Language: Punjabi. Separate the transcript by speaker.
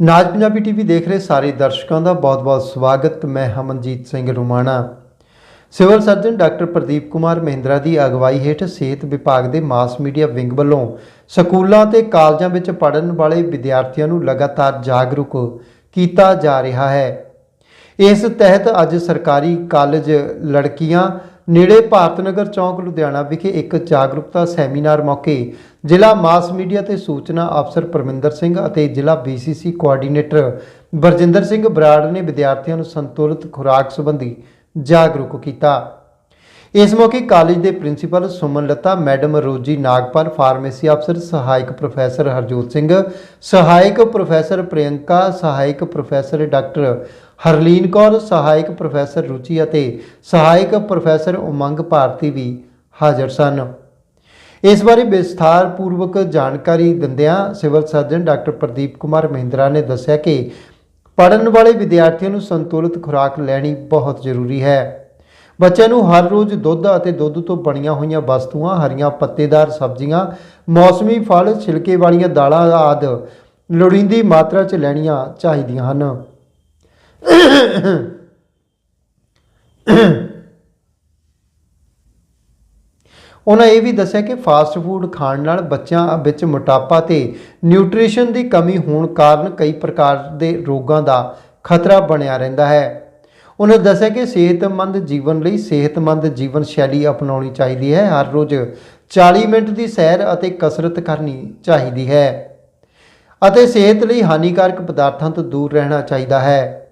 Speaker 1: ਨਾਜ ਪੰਜਾਬੀ ਟੀਵੀ ਦੇਖ ਰਹੇ ਸਾਰੇ ਦਰਸ਼ਕਾਂ ਦਾ ਬਹੁਤ-ਬਹੁਤ ਸਵਾਗਤ। ਮੈਂ Hamanjit Singh Rumana. Civil surgeon doctor Pradeep Kumar Mahindra ਦੀ ਅਗਵਾਈ ਹੇਠ ਸਿਹਤ ਵਿਭਾਗ ਦੇ ਮਾਸ ਮੀਡੀਆ ਵਿੰਗ ਵੱਲੋਂ ਸਕੂਲਾਂ ਤੇ ਕਾਲਜਾਂ ਵਿੱਚ ਪੜ੍ਹਨ ਵਾਲੇ ਵਿਦਿਆਰਥੀਆਂ ਨੂੰ ਲਗਾਤਾਰ ਜਾਗਰੂਕ ਕੀਤਾ ਜਾ ਰਿਹਾ ਹੈ। ਇਸ ਤਹਿਤ ਅੱਜ ਸਰਕਾਰੀ ਕਾਲਜ ਲੜਕੀਆਂ ਨੇੜੇ ਭਾਰਤ ਨਗਰ ਚੌਂਕ, ਲੁਧਿਆਣਾ ਵਿਖੇ ਇੱਕ ਜਾਗਰੂਕਤਾ ਸੈਮੀਨਾਰ ਮੌਕੇ ਜ਼ਿਲ੍ਹਾ ਮਾਸ ਮੀਡੀਆ ਤੇ ਸੂਚਨਾ ਅਫਸਰ ਪਰਮਿੰਦਰ ਸਿੰਘ ਅਤੇ ਜ਼ਿਲ੍ਹਾ BCC ਕੋਆਰਡੀਨੇਟਰ ਬਰਜਿੰਦਰ ਸਿੰਘ ਬਰਾੜ ਨੇ ਵਿਦਿਆਰਥੀਆਂ ਨੂੰ ਸੰਤੁਲਿਤ ਖੁਰਾਕ ਸੰਬੰਧੀ ਜਾਗਰੂਕ ਕੀਤਾ। ਇਸ ਮੌਕੇ ਕਾਲਜ ਦੇ principal Suman Lata, madam Rosy Nagpal, pharmacy ਅਫਸਰ, ਸਹਾਇਕ ਪ੍ਰੋਫੈਸਰ ਹਰਜੋਤ ਸਿੰਘ, ਸਹਾਇਕ ਪ੍ਰੋਫੈਸਰ ਪ੍ਰਿਯੰਕਾ, ਸਹਾਇਕ ਪ੍ਰੋਫੈਸਰ ਡਾਕਟਰ ਹਰਲੀਨ ਕੌਰ, ਸਹਾਇਕ ਪ੍ਰੋਫੈਸਰ ਰੁਚੀ ਅਤੇ ਸਹਾਇਕ ਪ੍ਰੋਫੈਸਰ ਉਮੰਗ ਭਾਰਤੀ ਵੀ ਹਾਜ਼ਰ ਸਨ। ਇਸ ਬਾਰੇ ਵਿਸਥਾਰ ਪੂਰਵਕ ਜਾਣਕਾਰੀ ਦਿੰਦਿਆਂ civil surgeon doctor Pradeep Kumar Mahindra ਨੇ ਦੱਸਿਆ ਕਿ ਪੜਨ ਵਾਲੇ ਵਿਦਿਆਰਥੀਆਂ ਨੂੰ ਸੰਤੁਲਿਤ ਖੁਰਾਕ ਲੈਣੀ ਬਹੁਤ ਜ਼ਰੂਰੀ ਹੈ। ਬੱਚਿਆਂ ਨੂੰ ਹਰ ਰੋਜ਼ ਦੁੱਧ ਅਤੇ ਦੁੱਧ ਤੋਂ ਬਣੀਆਂ ਹੋਈਆਂ ਵਸਤੂਆਂ, ਹਰੀਆਂ ਪੱਤੇਦਾਰ ਸਬਜ਼ੀਆਂ, ਮੌਸਮੀ ਫਲ, ਛਿਲਕੇ ਵਾਲੀਆਂ ਦਾਲਾਂ ਆਦਿ ਲੋੜੀਂਦੀ ਮਾਤਰਾ 'ਚ ਲੈਣੀਆਂ ਚਾਹੀਦੀਆਂ ਹਨ। ਉਹਨਾਂ ਇਹ ਵੀ ਦੱਸਿਆ ਕਿ ਫਾਸਟ ਫੂਡ ਖਾਣ ਨਾਲ ਬੱਚਿਆਂ ਵਿੱਚ ਮੋਟਾਪਾ ਤੇ ਨਿਊਟ੍ਰੀਸ਼ਨ ਦੀ ਕਮੀ ਹੋਣ ਕਾਰਨ ਕਈ ਪ੍ਰਕਾਰ ਦੇ ਰੋਗਾਂ ਦਾ ਖਤਰਾ ਬਣਿਆ ਰਹਿੰਦਾ ਹੈ। ਉਹਨਾਂ ਦੱਸਿਆ ਕਿ ਸਿਹਤਮੰਦ ਜੀਵਨ ਲਈ ਸਿਹਤਮੰਦ ਜੀਵਨ ਸ਼ੈਲੀ ਅਪਣਾਉਣੀ ਚਾਹੀਦੀ ਹੈ। ਹਰ ਰੋਜ਼ 40 ਮਿੰਟ ਦੀ ਸੈਰ ਅਤੇ ਕਸਰਤ ਕਰਨੀ ਚਾਹੀਦੀ ਹੈ ਅਤੇ ਸਿਹਤ ਲਈ ਹਾਨੀਕਾਰਕ ਪਦਾਰਥਾਂ ਤੋਂ ਦੂਰ ਰਹਿਣਾ ਚਾਹੀਦਾ ਹੈ।